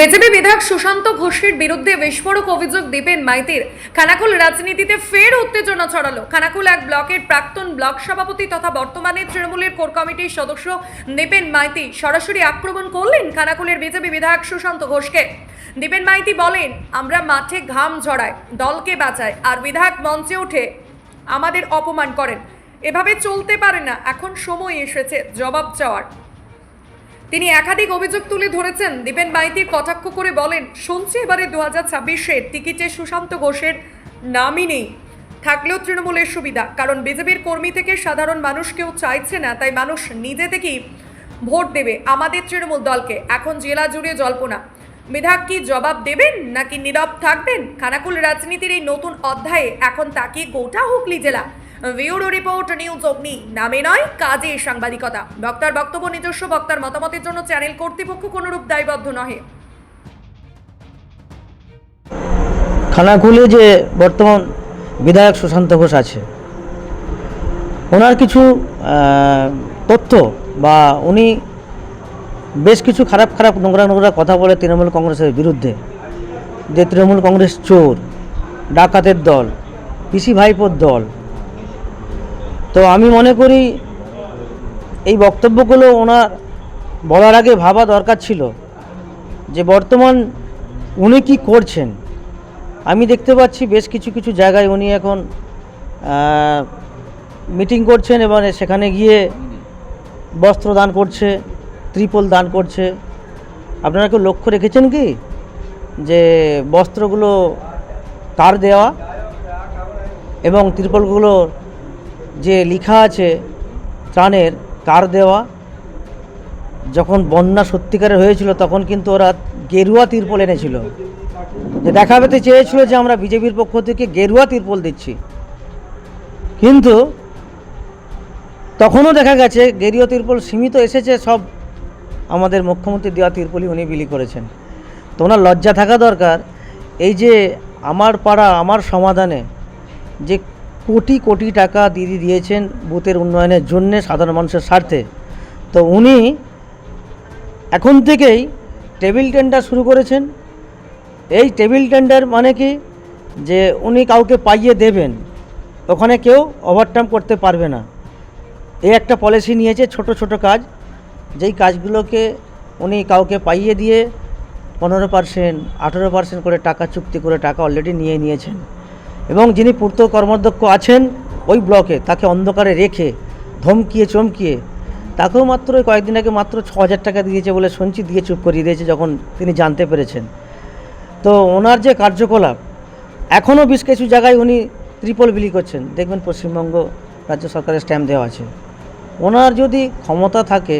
BJP বিধায়ক সুশান্ত ঘোষের বিরুদ্ধে বিস্ফোরক অভিযোগ দীপেন মাইতির। খানাকুল রাজনীতিতে ফের উত্তেজনা ছড়ালো। খানাকুল এক ব্লকের প্রাক্তন ব্লক সভাপতি তথা বর্তমানে তৃণমূলের কোর কমিটির সদস্য দীপেন মাইতি সরাসরি আক্রমণ করলেন খানাকুলের বিজেপি বিধায়ক সুশান্ত ঘোষকে। দীপেন মাইতি বলেন, আমরা মাঠে ঘাম ঝরাই, দলকে বাঁচাই, আর বিধায়ক মঞ্চে উঠে আমাদের অপমান করেন। এভাবে চলতে পারে না, এখন সময় এসেছে, জবাব চাওয়ার। তিনি একাধিক অভিযোগ তুলে ধরেছেন। দীপেন মাইতির কটাক্ষ করে বলেন, শুনছি এবারে দু হাজার ছাব্বিশের টিকিটে সুশান্ত ঘোষের নামই নেই। থাকলেও তৃণমূলের সুবিধা, কারণ বিজেপির কর্মী থেকে সাধারণ মানুষ কেউ চাইছে না, তাই মানুষ নিজে থেকেই ভোট দেবে আমাদের তৃণমূল দলকে। এখন জেলা জুড়ে জল্পনা, বিধায়ক কি জবাব দেবেন নাকি নীরব থাকবেন? খানাকুল রাজনীতির এই নতুন অধ্যায়ে এখন তাকিয়ে গোটা হুগলি জেলা ব্যুরো রিপোর্ট, নিউজ অগ্নি। নামে নয়, কাজে সাংবাদিকতা। বক্তার বক্তব্য, নিজস্ব বক্তার মতামতের জন্য চ্যানেল কর্তৃপক্ষ কোনরূপ দায়বদ্ধ নহে। খানাকুলে যে বর্তমান বিধায়ক সুশান্ত ঘোষ আছে, ওনার কিছু তথ্য বা উনি বেশ কিছু খারাপ খারাপ নোংরা নোংরা কথা বলে তৃণমূল কংগ্রেসের বিরুদ্ধে, যে তৃণমূল কংগ্রেস চোর, ডাকাতের দল, পিসি ভাইপোর দল তো আমি মনে করি এই বক্তব্যগুলো ওনার বলার আগে ভাবা দরকার ছিল যে বর্তমান উনি কি করছেন। আমি দেখতে পাচ্ছি বেশ কিছু কিছু জায়গায় উনি এখন মিটিং করছেন এবং সেখানে গিয়ে বস্ত্র দান করছে, ত্রিপল দান করছে। আপনারা কেউ লক্ষ্য রেখেছেন কি? যে বস্ত্রগুলো কার দেওয়া এবং ত্রিপলগুলো যে লেখা আছে ত্রাণের কার দেওয়া, যখন বন্যা সত্যিকারের হয়েছিল, তখন কিন্তু ওরা গেরুয়া তিরপল এনেছিল। যে দেখাতে চেয়েছিল যে আমরা বিজেপির পক্ষ থেকে গেরুয়া তিরপল দিচ্ছি। কিন্তু তখনও দেখা গেছে গেরুয়া তিরপল সীমিত এসেছে, সব আমাদের মুখ্যমন্ত্রী দেওয়া তিরপলই উনি বিলি করেছেন। তো ওনার লজ্জা থাকা দরকার, এই যে আমার পাড়া, আমার সমাধানে যে কোটি কোটি টাকা দিদি দিয়েছেন বুথের উন্নয়নের জন্যে সাধারণ মানুষের স্বার্থে। তো উনি এখন থেকেই টেবিল টেন্ডার শুরু করেছেন। এই টেবিল টেন্ডার মানে কি? যে উনি কাউকে পাইয়ে দেবেন। ওখানে কেউ ওভারটাইম করতে পারবে না। এই একটা পলিসি নিয়েছে ছোট ছোট কাজ। যেই কাজগুলোকে উনি কাউকে পাইয়ে দিয়ে পনেরো পার্সেন্ট আঠেরো পার্সেন্ট করে টাকা চুক্তি করে টাকা অলরেডি নিয়ে নিয়েছেন। এবং যিনি পূর্ত কর্মাধ্যক্ষ আছেন, ওই ব্লকে তাকে অন্ধকারে রেখে ধমকিয়ে চমকিয়ে তাকেও মাত্র ওই কয়েকদিন আগে মাত্র ছ হাজার টাকা দিয়েছে বলে শুনছি দিয়ে চুপ করিয়ে দিয়েছে যখন তিনি জানতে পেরেছেন। তো ওনার যে কার্যকলাপ, এখনও বেশ কিছু জায়গায় উনি ত্রিপল বিলি করছেন। দেখবেন পশ্চিমবঙ্গ রাজ্য সরকারের স্ট্যাম্প দেওয়া আছে। ওনার যদি ক্ষমতা থাকে,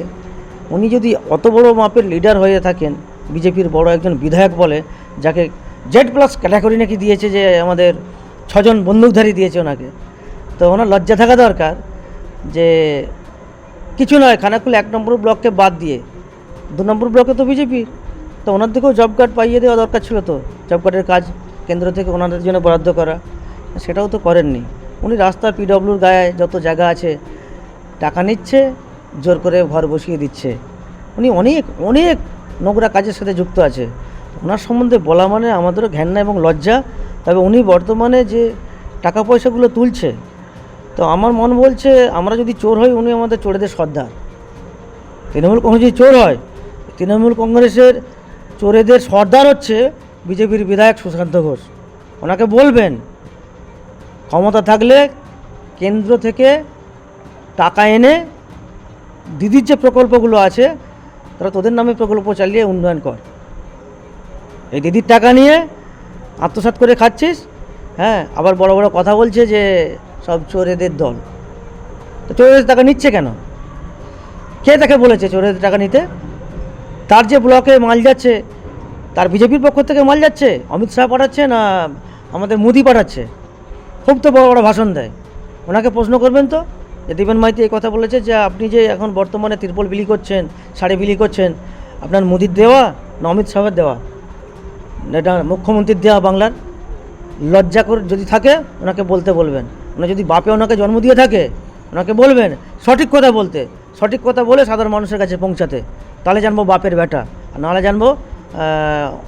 উনি যদি অত বড় মাপের লিডার হয়ে থাকেন, বিজেপির বড় একজন বিধায়ক বলে, যাকে জেড প্লাস ক্যাটাগরি নাকি দিয়েছে যে আমাদের ছজন বন্দুকধারী দিয়েছে ওনাকে। তো ওনার লজ্জা থাকা দরকার যে কিছু নয়, খানাকুল এক নম্বর ব্লককে বাদ দিয়ে। দু নম্বর ব্লকে তো বিজেপি তো ওনার দিকেও জব কার্ড পাইয়ে দেওয়া দরকার ছিল তো। জব কার্ডের কাজ কেন্দ্র থেকে ওনাদের জন্য বরাদ্দ করা। সেটাও তো করেননি। উনি রাস্তার পিডব্লিউর গায়ে যত জায়গা আছে, টাকা নিচ্ছে, জোর করে ঘর বসিয়ে দিচ্ছে। উনি অনেক অনেক নোংরা কাজের সাথে যুক্ত আছে। ওনার সম্বন্ধে বলা মানে আমাদেরও ঘেন্না এবং লজ্জা। তবে উনি বর্তমানে যে টাকা পয়সাগুলো তুলছে, তো আমার মন বলছে আমরা যদি চোর হই, উনি আমাদের চোরেদের সর্দার। তৃণমূল কংগ্রেস যদি চোর হয়, তৃণমূল কংগ্রেসের চোরেদের সর্দার হচ্ছে বিজেপির বিধায়ক সুশান্ত ঘোষ। ওনাকে বলবেন, ক্ষমতা থাকলে কেন্দ্র থেকে টাকা এনে দিদির যে প্রকল্পগুলো আছে, তারা তোদের নামে প্রকল্প চালিয়ে উন্নয়ন কর। এই দিদির টাকা নিয়ে আত্মসাৎ করে খাচ্ছিস? হ্যাঁ আবার বড় বড় কথা বলছে যে সব চোরেদের দল। তো চোরেদের টাকা নিচ্ছে কেন? কে তাকে বলেছে চোরেদের টাকা নিতে? তার যে ব্লকে মাল যাচ্ছে, তার বিজেপির পক্ষ থেকে মাল যাচ্ছে? অমিত শাহ পাঠাচ্ছে না আমাদের মোদি পাঠাচ্ছে? খুব তো বড় বড় ভাষণ দেয়। ওনাকে প্রশ্ন করবেন তো? যে দীপেন মাইতি এই কথা বলেছে যে আপনি যে এখন বর্তমানে তিরপল বিলি করছেন শাড়ি বিলি করছেন, আপনার মোদির দেওয়া না অমিত শাহের দেওয়া? এটা মুখ্যমন্ত্রীর দেওয়া বাংলার লজ্জা করে যদি থাকে, ওনাকে বলতে বলবেন। ওনা যদি বাপে ওনাকে জন্ম দিয়ে থাকে, ওনাকে বলবেন সঠিক কথা বলতে। সঠিক কথা বলে সাধারণ মানুষের কাছে পৌঁছাতে। তাহলে জানব বাপের বেটা আর নাহলে জানব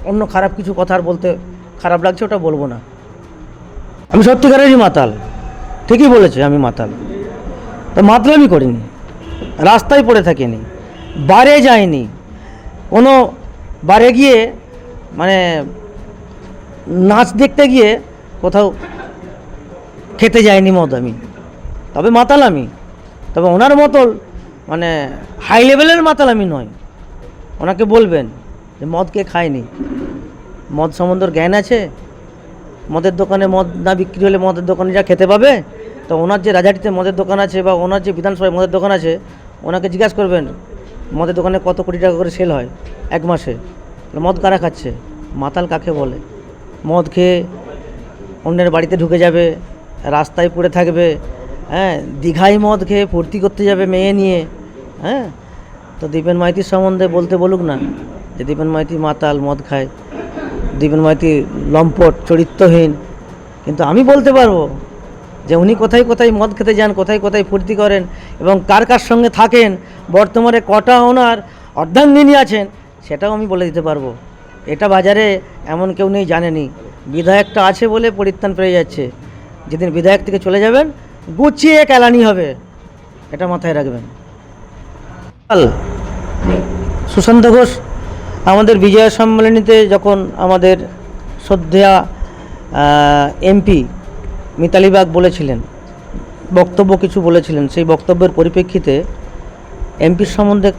অন্য খারাপ কিছু কথা আর বলতে খারাপ লাগছে, ওটা বলব না। আমি সত্যিকারেরই মাতাল। ঠিকই বলেছে আমি মাতাল। তো মাতলামি করিনি। রাস্তায় পড়ে থাকিনি। বারে যাইনি। কোনো বারে গিয়ে মানে নাচ দেখতে গিয়ে কোথাও খেতে যায়নি মদ আমি। তবে মাতাল আমি তবে ওনার মতো মানে হাই লেভেলের মাতাল আমি নয়। ওনাকে বলবেন যে মদ কে খায়নি। মদ সম্বন্ধে ওর জ্ঞান আছে। মদের দোকানে মদ না বিক্রি হলে মদের দোকানে যা খেতে পাবে, তো ওনার যে রাজাটিতে মদের দোকান আছে বা ওনার যে বিধানসভায় মদের দোকান আছে, ওনাকে জিজ্ঞাসা করবেন, মদের দোকানে কত কোটি টাকা করে সেল হয় এক মাসে? মদ কারা খাচ্ছে? মাতাল কাকে বলে? মদ খেয়ে অন্যের বাড়িতে ঢুকে যাবে, রাস্তায় পড়ে থাকবে হ্যাঁ দীঘায় মদ খেয়ে ফুর্তি করতে যাবে মেয়ে নিয়ে হ্যাঁ? তো দীপেন মাইতির সম্বন্ধে বলতে বলুক না যে দীপেন মাইতি মাতাল, মদ খায়। দীপেন মাইতি লম্পট, চরিত্রহীন। কিন্তু আমি বলতে পারব যে উনি কোথায় কোথায় মদ খেতে যান, কোথায় কোথায় ফুর্তি করেন এবং কার কার সঙ্গে থাকেন। বর্তমানে কটা ওনার অর্ধাঙ্গিনী আছেন। সেটাও আমি বলে দিতে পারব। এটা বাজারে এমন কেউ নেই, জানেনি। বিধায়কটা আছে বলে পরিত্রাণ পেয়ে যাচ্ছে। যেদিন বিধায়ক থেকে চলে যাবেন, গুছিয়ে কেলানি হবে। এটা মাথায় রাখবেন। সুশান্ত ঘোষ আমাদের বিজয়া সম্মেলনীতে যখন আমাদের শ্রদ্ধেয়া এমপি মিতালি বাগ বলেছিলেন, বক্তব্য কিছু বলেছিলেন, সেই বক্তব্যের পরিপ্রেক্ষিতে এমপির সম্বন্ধে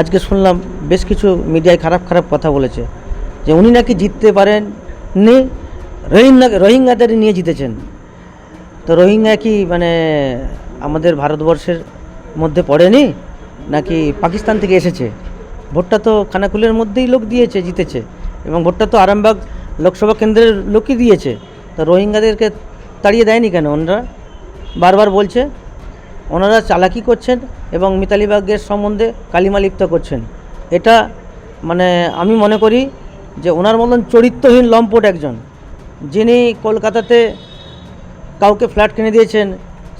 আজকে শুনলাম বেশ কিছু মিডিয়ায় খারাপ খারাপ কথা বলেছে, যে উনি নাকি জিততে পারেন নি, রোহিঙ্গা রোহিঙ্গাদের নিয়ে জিতেছেন। তো রোহিঙ্গা কি মানে আমাদের ভারতবর্ষের মধ্যে পড়েনি, নাকি পাকিস্তান থেকে এসেছে? ভোটটা তো খানাকুলের মধ্যেই লোক দিয়েছে, জিতেছে, এবং ভোটটা তো আরামবাগ লোকসভা কেন্দ্রের লোকই দিয়েছে। তো রোহিঙ্গাদেরকে তাড়িয়ে দেয়নি কেন ওনারা? বারবার বলছে। ওনারা চালাকি করছেন এবং মিতালি বাগের সম্বন্ধে কালিমা লিপ্ত করছেন। এটা মানে আমি মনে করি যে ওনার মতন চরিত্রহীন লম্পট একজন, যিনি কলকাতাতে কাউকে ফ্ল্যাট কিনে দিয়েছেন,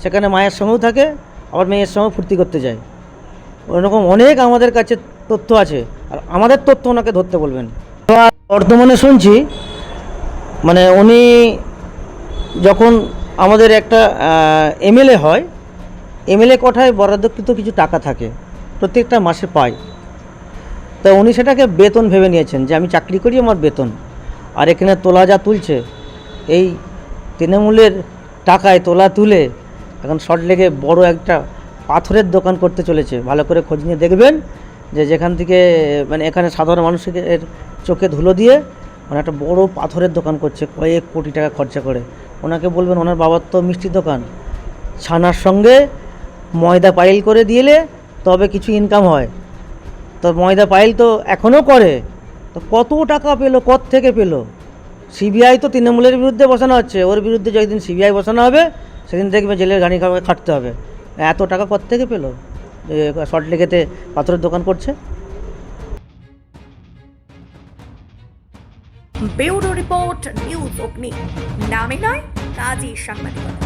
সেখানে মায়ের সঙ্গেও থাকে, আবার মেয়ের সঙ্গেও ফুর্তি করতে যায়। ওরকম অনেক আমাদের কাছে তথ্য আছে, আর আমাদের তথ্য ওনাকে ধরতে বলবেন। বর্তমানে শুনছি মানে উনি যখন আমাদের একটা এমএলএ হয় এমএলএ কোঠায় বরাদ্দকৃত কিছু টাকা থাকে, প্রত্যেকটা মাসে পায়। তা উনি সেটাকে বেতন ভেবে নিয়েছেন যে আমি চাকরি করি আমার বেতন, আর এখানে তোলা যা তুলছে, এই তৃণমূলের টাকায় তোলা তুলে এখন শর্ট লেগে বড় একটা পাথরের দোকান করতে চলেছে। ভালো করে খোঁজ নিয়ে দেখবেন যে যেখান থেকে মানে এখানে সাধারণ মানুষের চোখে ধুলো দিয়ে মানে একটা বড় পাথরের দোকান করছে, কয়েক কোটি টাকা খরচা করে। ওনাকে বলবেন, ওনার বাবার তো মিষ্টির দোকান। ছানার সঙ্গে ময়দা পাইল করে দিলে তবে কিছু ইনকাম হয়। তো ময়দা পাইল তো এখনও করে। তো কত টাকা পেল কত থেকে পেল সিবিআই তো তৃণমূলের বিরুদ্ধে বসানো হচ্ছে। ওর বিরুদ্ধে যেদিন সিবিআই বসানো হবে, সেদিন দেখবে জেলের গাড়ি খাটতে হবে। এত টাকা কত থেকে পেল শর্ট লেগেতে পাথরের দোকান করছে? ব্যুরো রিপোর্ট, নিউজ অগ্নি। নামে নয়, কাজী সাংবাদিকতা।